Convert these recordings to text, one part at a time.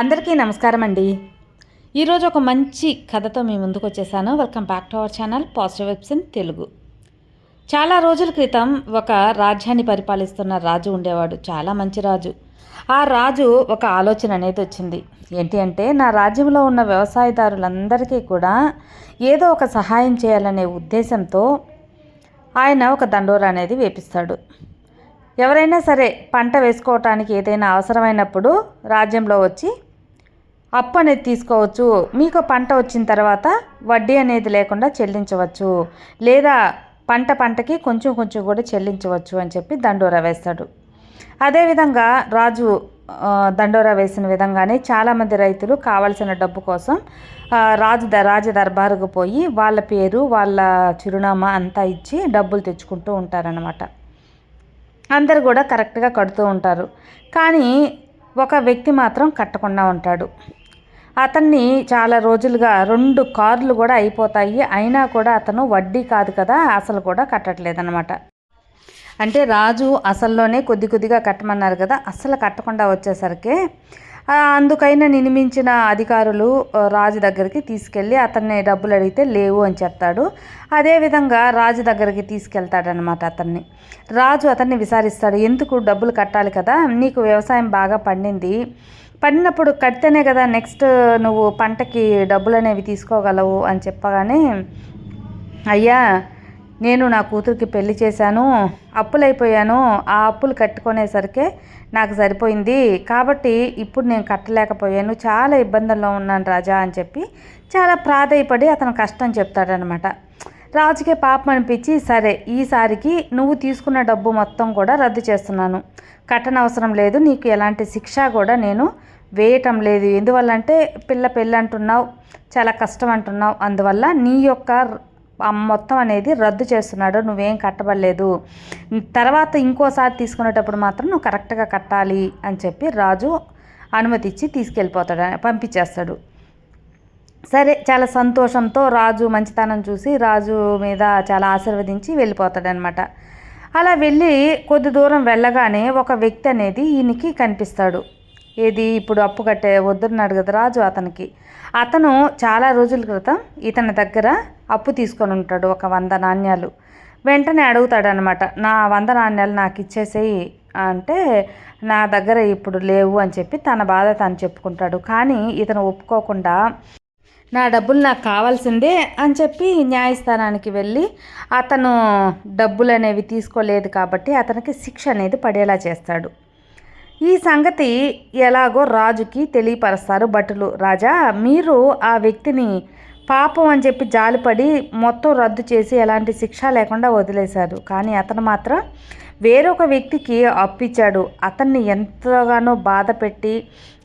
అందరికీ నమస్కారం అండి ఈరోజు ఒక మంచి కథతో మీ ముందుకు వచ్చేసాను. Welcome back to our channel positive vibes in Telugu. చాలా రోజుల క్రితం ఒక రాజ్యాన్ని పరిపాలిస్తున్న రాజు ఉండేవాడు. చాలా మంచి రాజు. ఆ రాజు ఒక ఆలోచన అనేది వచ్చింది. ఏంటి అంటే నా రాజ్యంలో ఉన్న వ్యవసాయదారులందరికీ కూడా ఏదో ఒక సహాయం చేయాలనే ఉద్దేశంతో ఆయన ఒక దండోరా అనేది వేపిస్తాడు. ఎవరైనా సరే పంట వేసుకోవటానికి ఏదైనా అవసరమైనప్పుడు రాజ్యంలో వచ్చి అప్పు అనేది తీసుకోవచ్చు. మీకు పంట వచ్చిన తర్వాత వడ్డీ అనేది లేకుండా చెల్లించవచ్చు. లేదా పంట పంటకి కొంచెం కొంచెం కూడా చెల్లించవచ్చు అని చెప్పి దండోరా వేస్తాడు. అదేవిధంగా రాజు దండోరా వేసిన విధంగానే చాలామంది రైతులు కావలసిన డబ్బు కోసం రాజు ద రాజ దర్బారుకు పోయి వాళ్ళ పేరు వాళ్ళ చిరునామా అంతా ఇచ్చి డబ్బులు తెచ్చుకుంటూ ఉంటారనమాట అందరు కూడా కరెక్ట్గా కడుతూ ఉంటారు. కానీ ఒక వ్యక్తి మాత్రం కట్టకుండా ఉంటాడు. అతన్ని చాలా రోజులుగా రెండు కార్లు కూడా అయిపోతాయి. అయినా కూడా అతను వడ్డీ కాదు కదా అసలు కూడా కట్టట్లేదనమాట అంటే రాజు అసల్లోనే కొద్ది కొద్దిగా కట్టమన్నారు కదా అసలు కట్టకుండా వచ్చేసరికి అందుకైనా నియమించిన అధికారులు రాజు దగ్గరికి తీసుకెళ్ళి అతన్ని డబ్బులు అడిగితే లేవు అని చెప్తాడు. అదేవిధంగా రాజు దగ్గరికి తీసుకెళ్తాడనమాట అతన్ని. రాజు అతన్ని విచారిస్తాడు ఎందుకు డబ్బులు కట్టాలి కదా నీకు వ్యవసాయం బాగా పండింది. పడినప్పుడు కడితేనే కదా నెక్స్ట్ నువ్వు పంటకి డబ్బులు అనేవి తీసుకోగలవు అని చెప్పగానే అయ్యా నేను నా కూతురికి పెళ్ళి చేశాను అప్పులైపోయాను ఆ అప్పులు కట్టుకునేసరికి నాకు సరిపోయింది. కాబట్టి ఇప్పుడు నేను కట్టలేకపోయాను చాలా ఇబ్బందుల్లో ఉన్నాను రాజా అని చెప్పి చాలా ప్రాధాయపడి అతను కష్టం చెప్తాడనమాట రాజుకే పాపం అనిపించి సరే ఈసారికి నువ్వు తీసుకున్న డబ్బు మొత్తం కూడా రద్దు చేస్తున్నాను. కట్టనవసరం లేదు నీకు ఎలాంటి శిక్ష కూడా నేను వేయటం లేదు. ఎందువల్ల అంటే పిల్ల పెళ్ళి అంటున్నావు చాలా కష్టం అంటున్నావు అందువల్ల నీ యొక్క మొత్తం అనేది రద్దు చేస్తున్నాడు నువ్వేం కట్టబడలేదు. తర్వాత ఇంకోసారి తీసుకునేటప్పుడు మాత్రం నువ్వు కరెక్ట్గా కట్టాలి అని చెప్పి రాజు అనుమతి ఇచ్చి తీసుకెళ్ళిపోతాడు పంపించేస్తాడు. సరే చాలా సంతోషంతో రాజు మంచితనం చూసి రాజు మీద చాలా ఆశీర్వదించి వెళ్ళిపోతాడనమాట అలా వెళ్ళి కొద్ది దూరం వెళ్ళగానే ఒక వ్యక్తి అనేది ఈయనకి కనిపిస్తాడు. ఏది? ఇప్పుడు అప్పు కట్టే వద్దున్నాడు కదా రాజు అతనికి. అతను చాలా రోజుల క్రితం ఇతని దగ్గర అప్పు తీసుకొని ఉంటాడు ఒక వంద నాణ్యాలు. వెంటనే అడుగుతాడనమాట నా వంద నాణ్యాలు నాకు ఇచ్చేసేయి అంటే నా దగ్గర ఇప్పుడు లేవు అని చెప్పి తన బాధ తను చెప్పుకుంటాడు. కానీ ఇతను ఒప్పుకోకుండా నా డబ్బులు నాకు కావాల్సిందే అని చెప్పి న్యాయస్థానానికి వెళ్ళి అతను డబ్బులు అనేవి తీసుకోలేదు కాబట్టి అతనికి శిక్ష అనేది పడేలా చేస్తాడు. ఈ సంగతి ఎలాగో రాజుకి తెలియపరుస్తారు భటులు. రాజా మీరు ఆ వ్యక్తిని పాపం అని చెప్పి జాలిపడి మొత్తం రద్దు చేసి ఎలాంటి శిక్ష లేకుండా వదిలేశారు. కానీ అతను మాత్రం వేరొక వ్యక్తికి అప్పిచ్చాడు. అతన్ని ఎంతగానో బాధ పెట్టి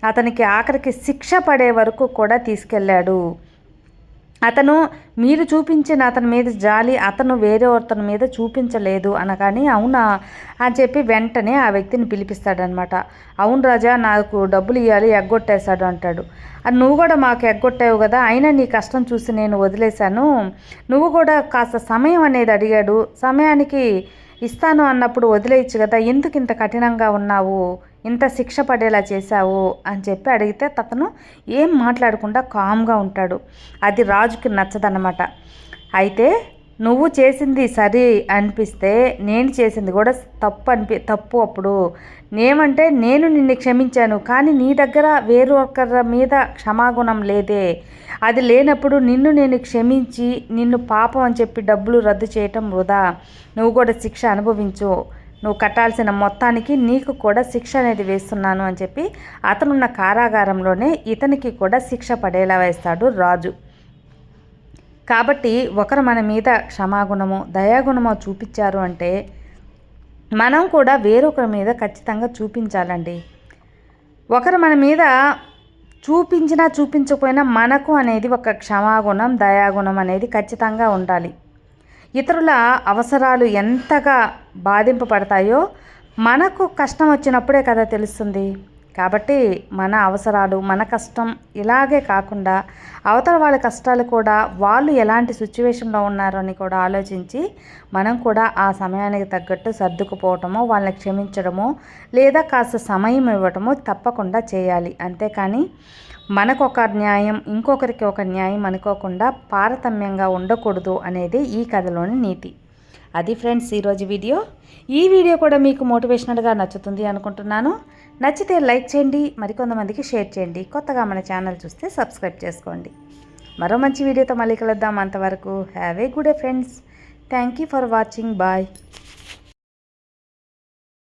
అతనికి ఆఖరికి శిక్ష పడే వరకు కూడా తీసుకెళ్ళాడు. అతను మీరు చూపించిన అతని మీద జాలి అతను వేరే అతని మీద చూపించలేదు అనగాని అవునా అని చెప్పి వెంటనే ఆ వ్యక్తిని పిలిపిస్తాడనమాట. అవును రాజా నాకు డబ్బులు ఇవ్వాలి ఎగ్గొట్టేశాడు అంటాడు. అది నువ్వు కూడా మాకు ఎగ్గొట్టావు కదా అయినా నీ కష్టం చూసి నేను వదిలేశాను. నువ్వు కూడా కాస్త సమయం అనేది అడిగాడు. సమయానికి ఇస్తాను అన్నప్పుడు వదిలేయచ్చు కదా ఎందుకు ఇంత కఠినంగా ఉన్నావు? ఇంత శిక్ష పడేలా చేశావు? అని చెప్పి అడిగితే అతను ఏం మాట్లాడకుండా కామ్గా ఉంటాడు. అది రాజుకి నచ్చదన్నమాట. అయితే నువ్వు చేసింది సరి అనిపిస్తే నేను చేసింది కూడా తప్పు అనిపి తప్పు అప్పుడు. నేమంటే నేను నిన్ను క్షమించాను కానీ నీ దగ్గర వేరొకరి మీద క్షమాగుణం లేదే. అది లేనప్పుడు నిన్ను నేను క్షమించి నిన్ను పాపం అని చెప్పి డబ్బులు రద్దు చేయటం వృధా. నువ్వు కూడా శిక్ష అనుభవించు. నువ్వు కట్టాల్సిన మొత్తానికి నీకు కూడా శిక్ష అనేది వేస్తున్నాను అని చెప్పి అతనున్న కారాగారంలోనే ఇతనికి కూడా శిక్ష పడేలా వేస్తాడు రాజు. కాబట్టి ఒకరు మన మీద క్షమాగుణము దయాగుణమో చూపించారు అంటే మనం కూడా వేరొకరి మీద ఖచ్చితంగా చూపించాలండి. ఒకరు మన మీద చూపించినా చూపించకపోయినా మనకు అనేది ఒక క్షమాగుణం దయాగుణం అనేది ఖచ్చితంగా ఉండాలి. ఇతరుల అవసరాలు ఎంతగా బాధింపబడతాయో మనకు కష్టం వచ్చినప్పుడే కదా తెలుస్తుంది. కాబట్టి మన అవసరాలు మన కష్టం ఇలాగే కాకుండా అవతల వాళ్ళ కష్టాలు కూడా వాళ్ళు ఎలాంటి సిచ్యువేషన్లో ఉన్నారని కూడా ఆలోచించి మనం కూడా ఆ సమయానికి తగ్గట్టు సర్దుకుపోవటమో వాళ్ళని క్షమించడమో లేదా కాస్త సమయం ఇవ్వటమో తప్పకుండా చేయాలి. అంతేకాని మనకొక న్యాయం ఇంకొకరికి ఒక న్యాయం అనుకోకుండా పారతమ్యంగా ఉండకూడదు అనేది ఈ కథలోని నీతి. అది ఫ్రెండ్స్ ఈరోజు వీడియో. ఈ వీడియో కూడా మీకు మోటివేషనల్గా నచ్చుతుంది అనుకుంటున్నాను. నచ్చితే లైక్ చేయండి మరికొంతమందికి షేర్ చేయండి. కొత్తగా మన ఛానల్ చూస్తే సబ్స్క్రైబ్ చేసుకోండి. మరో మంచి వీడియోతో మళ్ళీ కలుద్దాం. అంతవరకు have a good a friends. Thank you for watching. Bye.